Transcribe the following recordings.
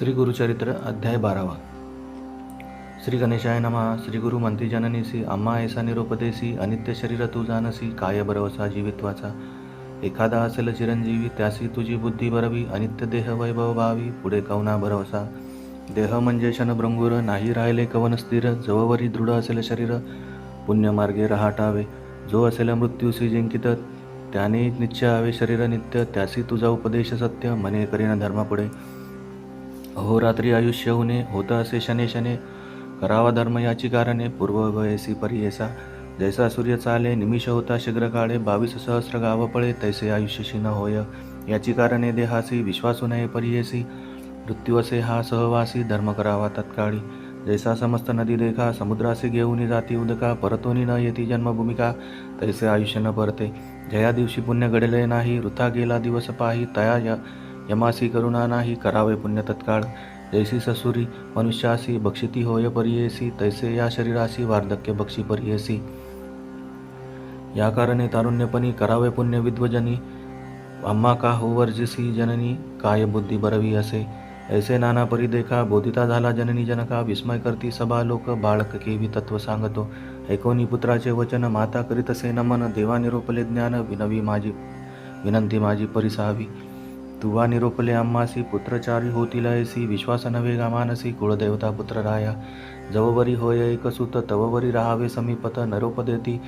श्री गुरुचरित्र अध्याय बारावा. श्री गणेशाय नमः श्री गुरु मंत्री जननीसी आम्हा ऐसा निरोपदेसी अनित्य शरीर तू जानसी काय बरवसा जीवित्वाचा. एखादा असेल चिरंजीवी त्यासी तुझी बुद्धी बरवी अनित्य देह वैभव भावी पुढे कवना भरवसा? देह म्हणजे शनभृंगुर नाही राहिले कवन स्थिर जववरी दृढ असेल शरीर पुण्यमार्गे रहाटावे. जो असेल मृत्यूसी जिंकित त्याने निश्चय हवे शरीर नित्य त्यासी तुझा उपदेश सत्य मने करीन धर्म पुढे. अहोरात्री आयुष्य होणे होतं असे शने शने करावा धर्म याची कारणे पूर्व वयसी परियेसा जैसा सूर्य चाले निमिष होता शीघ्र काळे बावीस सहस्र गाव पळे तैसे आयुष्यशी न होय. याची कारणे देहासी विश्वासू नये परियेसी मृत्यू असे हा सहवासी धर्म करावा तत्काळी. जैसा समस्त नदी देखा समुद्रासी घेऊन जाती उदका परतोनी न येती जन्मभूमिका तैसे आयुष्य न परते. जया दिवशी पुण्य घडले नाही वृथा गेला दिवस पाही तया य यमासी करुणा नाही करावे पुण्य तत्काळ जैसी ससुरी मनुष्यासी बक्षिती होय परियेसी तैसे या शरीरासी वार्धक्य बक्षी परियेसी. या कारणे तारुण्यपणी करावे पुण्य विद्वजनी. अम्मा का होवर्जिसी जननी काय बुद्धी बरवी असे. ऐसे नाना परी देखा बोधिता झाला जननी जनका विस्मय करती सभा लोक बाळक केवी तत्व सांगतो. ऐकोनी पुत्राचे वचन माता करीत असे नमन देवानिरोपले ज्ञान विनवी माझी विनंती माझी परिसावी. तुवा निरोपले अम्मासी पुत्रचारी होतील ऐसी विश्वास नव्हे गामानसी कुळदेवता पुत्र राया जववरी होय एकसुत तववरी राहावे समीपत नरोपदेती।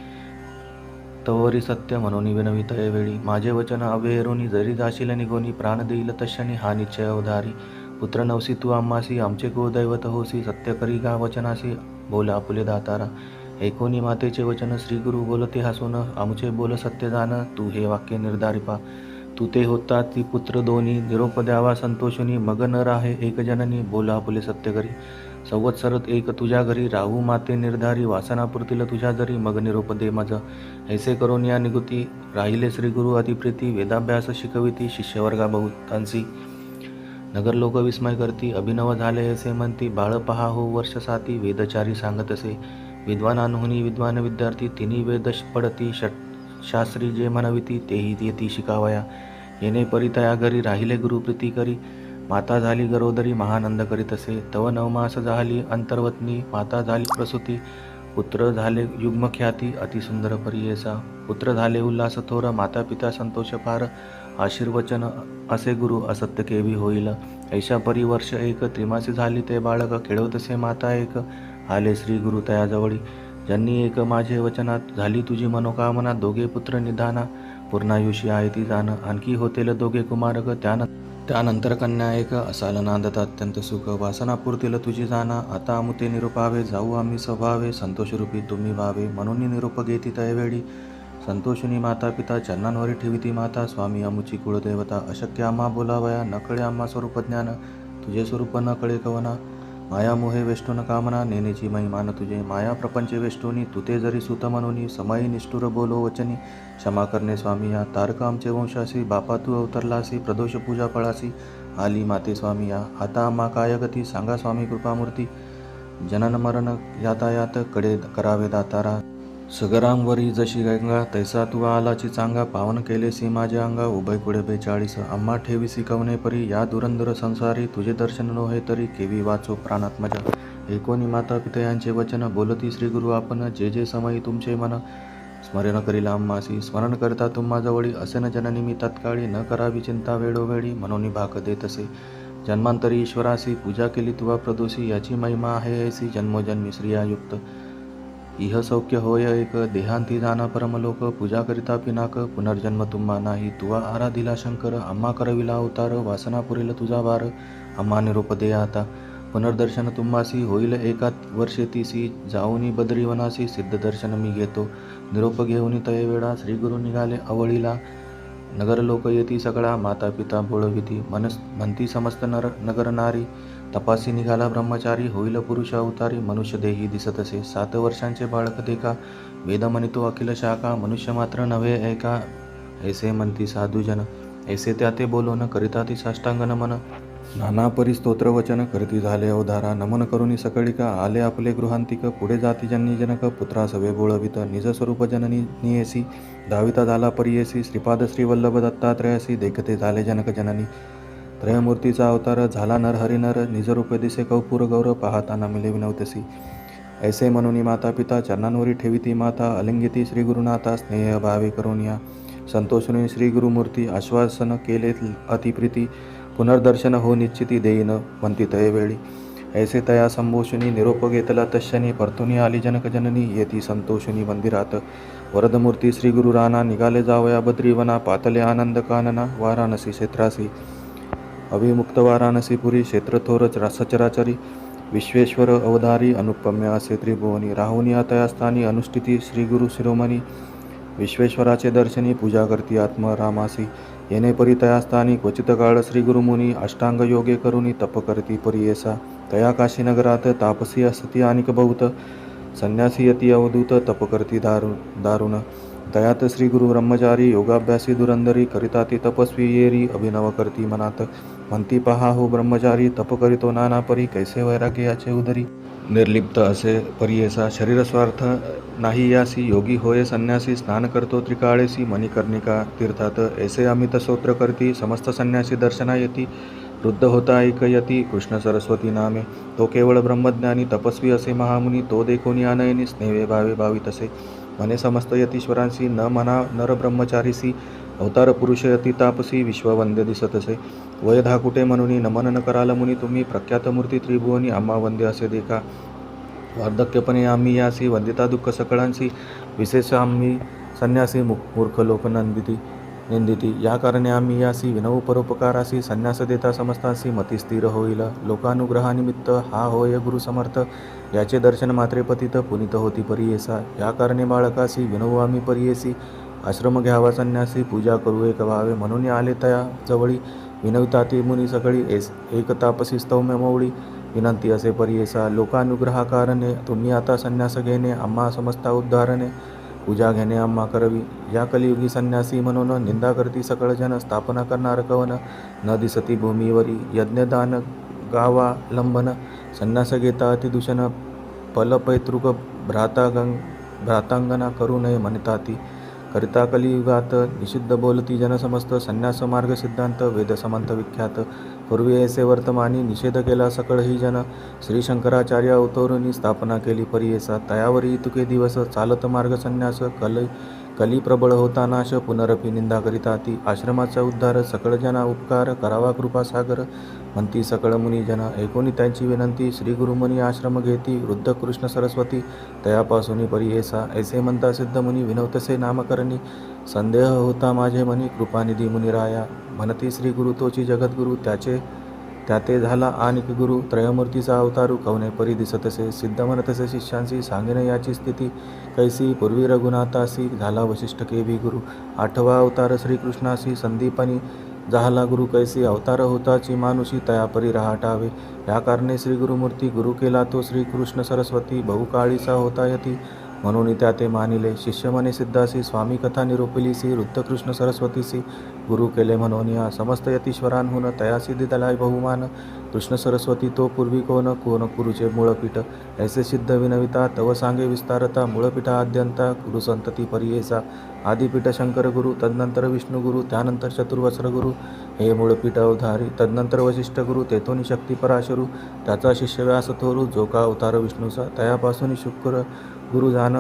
तववरी सत्य म्हणून विनवित वेळी माझे वचन अवेरुनी जरी जाशील निगोनी प्राण देईल तशनी हा निश्चय अवधारी। पुत्र नवसी तू आम्हासी आमचे कुळदैवत होसी सत्य करी गा वचनासी बोला आपुले दातारा। एकोणी मातेचे वचन श्रीगुरु बोलते हसून आमचे बोल सत्य जाण तू हे वाक्य निर्धारिपा। तू ते होता ती पुत्र दोन्ही निरोप द्यावा संतोषुनी मग न राहे एक जननी बोला आपले सत्य घरी. संवत्सरत एक तुझ्या घरी राहू माते निर्धारी वासनापुरतील तुझ्या जरी मग निरोप दे माझा. ऐसे करून या निगुती राहिले श्री गुरु अतिप्रीती वेदाभ्यास शिकविती शिष्यवर्गा बहुतांसी. नगर लोक विस्मय करती अभिनव झाले असे म्हणती बाळ पहा हो वर्ष साती वेदचारी सांगत असे. विद्वानांहुनी विद्वान विद्यार्थी तिन्ही वेद पडती षट शास्त्री जे म्हणविती तेही येती शिकावया. येणे परितया घरी राहिले गुरुप्रीती करी. माता झाली गरोदरी महानंद करीत असे. तव नवमास झाली अंतर्वतनी माता झाली प्रसूती. पुत्र झाले युग्मख्याती अतिसुंदर परियेसा. पुत्र झाले उल्हास थोर माता पिता संतोष फार. आशीर्वचन असे गुरु असत्य केवी होईल. ऐशा परिवर्ष एक त्रिमासी झाली ते बाळक खेळवतसे माता एक. आले श्री गुरु तयाजवळी. ज्यांनी एक माझे वचनात झाली तुझी मनोकामना दोघे पुत्र निधाना. पूर्णायुषी आहे ती जाणं आणखी होतेल दोघे कुमारक त्यान त्यानंतर कन्या एक असाल नांदत अत्यंत सुख वासनापूर्तील तुझी जाणा. आता अमुते निरुपावे जाऊ आम्ही स्वभावे. संतोषरूपी तुम्ही व्हावे म्हणून निरूप घेती तयवेळी. संतोषुनी माता पिता चरणांवरी ठेविती माता. स्वामी अमुची कुळदेवता अशक्य आम्हा बोलावया नकळे आम्हा स्वरूप ज्ञान. तुझे स्वरूप न कळे कवना. माया मोहे वेष्टून कामना नेनेची महिमान तुझे. माया प्रपंचे वेष्टोनी तुते जरी सुत म्हणून समयी निष्ठुर बोलो वचनी. क्षमा करणे स्वामी या तारक आमचे वंशासी. बापा तू अवतरलासी प्रदोष पूजा फळासी. आली माते स्वामी या आता आम्हा काय गती? सांगा स्वामी कृपामूर्ती. जनन मरण यातायात कडे करावे दातारा. सगरांवरी जशी गंगा तैसा तू आलाची चांगा पावन केलेसी माझ्या अंगा उभय पुढे बेचाळीस आम्हा ठेवी कवने परी या दुरंदर संसारी तुझे दर्शन नोहे तरी केवी वाचो प्राणात मजा. एकोणी माता पितयांचे वचन बोलती श्री गुरु आपण जे जे समयी तुमचे मन. स्मरण करील आम्हासी स्मरण करता तुम्हाजवळी असे न जननी मी तत्काळी न करावी चिंता वेळोवेळी मनोनी भाग देत असे जन्मांतरी ईश्वरासी पूजा केली तुवा प्रदोषी याची महिमा आहे ऐसी जन्मोजन्मी श्रियायुक्त. इह सौख्य होय एक देहांती जाना परमलोक पूजा करिता पिनाक पुनर्जन्म तुम्हा नाही तुवा आराधिला शंकर आम्हा करविला अवतार वासना पुरेल तुझा वार आम्हा निरूप दे आता. पुनर्दर्शन तुम्हासी होईल एका वर्षे तिसी जाऊनी बद्रीवनासी सिद्ध दर्शन मी घेतो. निरोप घेऊनी तय वेळा श्रीगुरु निघाले अवळीला. नगर लोक येती सगळा माता पिता बोळविती मनस म्हणती समस्त नर नगर नारी. तपासी निघाला ब्रह्मचारी होईल पुरुष अवतारी मनुष्य देही दिसत असे. सात वर्षांचे बाळक देखा वेद म्हणितो अखिल शाखा मनुष्य मात्र नव्हे ऐका ऐसे म्हणती साधुजन ऐसे त्या ते बोलून करिता ती साष्टांग नमन नाना परी स्तोत्र वचन करती झाले अवधारा. नमन करुनी सकळिका आले आपले गृहांतिक. पुढे जाती जननी जनक पुत्रा सवे बोळवित. निज स्वरूप जननी नियसी. धाविता झाला परियसी श्रीपाद श्रीवल्लभ दत्तात्रयसी. देखते झाले जनक जननी. त्रयमूर्तीचा अवतार झाला नर हरिनर निजरूपे दिसे कौपूर गौरव पाहताना मिले विनवतसी. ऐसे म्हणून माता पिता चरणांवरी ठेविती माता अलिंगिती श्री गुरुनाथा स्नेह भावे करून या संतोषुनी श्री गुरुमूर्ती आश्वासन केले अतिप्रीती पुनर्दर्शन हो निश्चिती देईन म्हणती तयवेळी. ऐसे तया संभोषुनी निरोप घेतला तशनी परतुनी आली जनक जननी येती संतोषुनी मंदिरात. वरदमूर्ती श्री गुरु राणा निघाले जावया बद्रीवना पातले आनंद कानना वाराणसी क्षेत्रासी. अभिमुक्त वाराणसीपुरी पुरी सचराचरी विश्वेश्वर अवधारी अनुपम्य असे त्रिभुवनी राहुनी तयास्थानी अनुष्ठिती श्रीगुरु शिरोमणी विश्वेश्वराचे दर्शनी पूजा करती आत्मरामासी येणे परी तया क्वचित काळ श्रीगुरुमुनी अष्टांग योगे करुनी तप करती परियेसा तया काशीनगरात तापसी असती अनिक बहुत संन्यासी यती अवधूत तप करती दारु दारुण दयात श्री गुरु ब्रह्मचारी योगाभ्यासी दुरंदरी करिता ती तपस्वी येरी अभिनव करती मनात. म्हणती पहा हो ब्रह्मचारी तप करीतो नाना परी कैसे वैराग्य याचे उदरी? निर्लिप्त असे परियेसा शरीर स्वार्थ नाही यासी योगी होय संन्यासी स्नान करतो त्रिकाळेसी मणिकर्णिका तीर्थात ऐसे अमित स्तोत्र करती समस्त संन्यासी दर्शना येती वृद्ध होता ऐकयती कृष्ण सरस्वती नामे. तो केवळ ब्रह्मज्ञानी तपस्वी असे महामुनी तो देखोनी आनयनी स्नेहे भावे भावी तसे मने समस्त यतीश्वरांशी न मना नरब्रह्मचारीसी अवतार पुरुष यती तापसी विश्ववंद्य दिसतसे वय धाकुटे म्हणून नमन न कराल मुनी तुम्ही प्रख्यात मूर्ती त्रिभुवनी आम्हा वंद्य असे देखा वार्धक्यपणे आम्ही यासी वंदिता दुःख सकळांशी विशेष आम्ही संन्यासी मूर्ख लोकनंदिती निंदिती. या कारणे आम्ही यासी विनव परोपकारासी संन्यास देता समस्तांसी मती स्थिर होईल. लोकानुग्रहानिमित्त हा होय गुरु समर्थ. याचे दर्शन मात्रे पतित पुनित होती परियेसा. या कारणे बाळकासी विनवू आम्ही परियेसी. आश्रम घ्यावा संन्यासी पूजा करू एक व्हावे म्हणून आले तया जवळी. विनवता ती मुनी सगळी एस एक तापसी स्तौम्य मौळी विनंती असे परियेसा लोकानुग्रहाकारणे तुम्ही आता संन्यास घेणे आम्हा समस्ता उद्धारणे. पूजा घेणे आम्हा करवी. या कलियुगी संन्यासी म्हणून निंदा करती सकळजन स्थापना करणार कवन. न दिसती भूमीवरी यज्ञदान गावा लंबन. संन्यास घेता अतिदूषण पलपैतृक भ्राता गंग भ्रातांगना करू नये म्हणता ती. करिता कलियुगात निषिद्ध बोलती जनसमस्त संन्यास मार्ग सिद्धांत वेदसमंत विख्यात. पूर्वी ऐसे वर्तमानी निषेध केला सकळही जन श्री शंकराचार्य अवतरुनी स्थापना केली परियेसा तयावरी तुके दिवस चालत मार्ग संन्यास कल कली प्रबळ होता नाश पुनरपी निंदा करिता ती आश्रमाचा उद्धार सकळ जना उपकार करावा कृपा सागर. म्हणती सकळ मुनी जन ऐकोनी त्यांची विनंती. श्री गुरुमुनी आश्रम घेती वृद्ध कृष्ण सरस्वती. तयापासून परियेसा ऐसे म्हणता सिद्ध मुनी विनवतसे नामकरणी. संदेह होता माझे मनी कृपानिधी मुनिराया. म्हणती श्री गुरु तोची जगद्गुरु त्याचे त्या ते झाला आणिक गुरु त्रयमूर्तीचा अवतारू कवने परी दिसत असे सिद्ध म्हणतसे शिष्यांशी सांगणे याची स्थिती. कैसी पूर्वी रघुनाथासी झाला वशिष्ठ केवी गुरु. आठवा अवतार श्रीकृष्णासी संदीपनी झाला गुरु. कैसी अवतार होताची मानुषी तयापरी रहाटावे. या कारणे श्री गुरुमूर्ती गुरु केला तो श्रीकृष्ण सरस्वती. बहुकाळीचा होता यती. म्हणून त्या ते मानिले शिष्य मने सिद्धासी स्वामी कथा निरूपिलीसी वृत्तकृष्ण सरस्वतीसी गुरु केले म्हणून या समस्त यतीश्वरांहून तया दिदलाय बहुमान कृष्ण सरस्वती तो पूर्वी कोण कोण कुरुचे मूळपीठ ऐसे सिद्ध विनविता तव सांगे विस्तारता मूळपीठा आद्यंता गुरु संतती परियेसा आदिपीठ शंकर गुरु तदनंतर विष्णू गुरु त्यानंतर चतुर्वस्त्र गुरु हे मूळपीठ अवधारी तदनंतर वशिष्ठ गुरु तेथून शक्ती पराशरू त्याचा शिष्य व्यास थोरू जो का अवतार विष्णूचा तयापासून शुक्र गुरु जान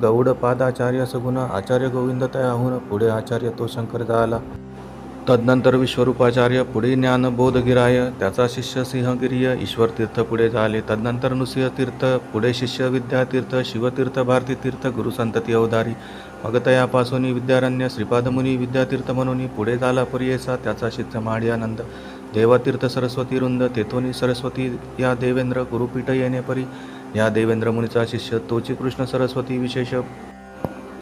गौड पादाचार्य सगुण आचार्य गोविंद तयाहून पुढे आचार्य तो शंकर झाला तदनंतर विश्वरूपाचार्य पुढे ज्ञान बोधगिराय त्याचा शिष्य सिंहगिरीय ईश्वर तीर्थ पुढे झाले. तदनंतर नृसिंहतीर्थ पुढे शिष्य विद्यातीर्थ शिवतीर्थ भारती तीर्थ गुरुसंतती अवधारी. मगतयापासून विद्यारण्य श्रीपादमुनी विद्यातीर्थ म्हणून पुढे झाला परियेसा त्याचा शिष्य माडियानंद देवातीर्थ सरस्वती रुंद तेथोनी सरस्वती या देवेंद्र गुरुपीठ येणे परी. या देवेंद्र मुनीचा शिष्य तोची कृष्ण सरस्वती विशेष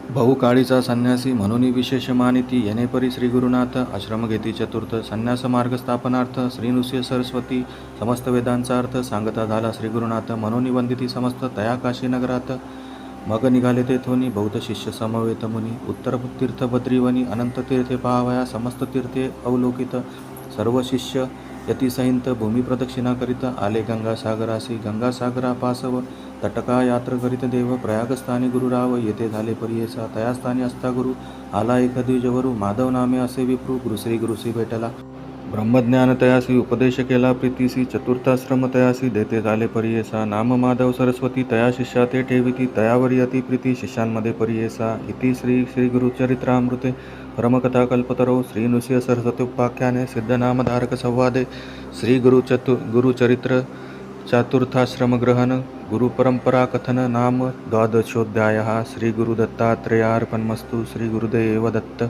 बहुकाळीचा संन्यासी म्हणून विशेष मानिती येणेपरी श्री गुरुनाथ आश्रम घेती चतुर्थ संन्यास मार्ग स्थापनार्थ श्री नृसिंह सरस्वती समस्त वेदांचा अर्थ सांगता झाला श्री गुरुनाथ म्हणून वंदिती समस्त तया काशी नगरात. मग निघाले तेथोनी बौद्ध शिष्य समवेत मुनी उत्तर तीर्थ बद्रीवनी अनंत तीर्थे पाहावया समस्त तीर्थे अवलोकित. सर्व शिष्य यतिसहित भूमी प्रदक्षिणा आले गंगासागरासी गंगासागरापासव तटका यात्र करीत देव प्रयागस्थानी गुरुराव येथे झाले परियेसा तयास्थानी असता गुरु आला एक द्विजवरू माधव नामे असे विप्रू गुरुश्री गुरुश्री भेटला. ब्रह्मज्ञान तयासी उपदेश केला प्रीतीसी चतुर्थाश्रम तयासी देते झाले परियेसा नाम माधव सरस्वती तया शिष्या ते ठेविती तयावरी अति प्रीती शिष्यांमध्ये परियेसा इति श्री श्री गुरुचरित्रामृते परमकथा कल्पतरो श्री नृसिंह सरस्वत्युपाख्याने सिद्धनामधारक संवादे श्री गुरुचतु गुरुचरित्र चातुर्थाश्रमग्रहण गुरुपरंपरा कथन नाम द्वादशोध्यायः श्री गुरुदत्तात्रेयार्पणमस्तु श्री गुरुदेव दत्त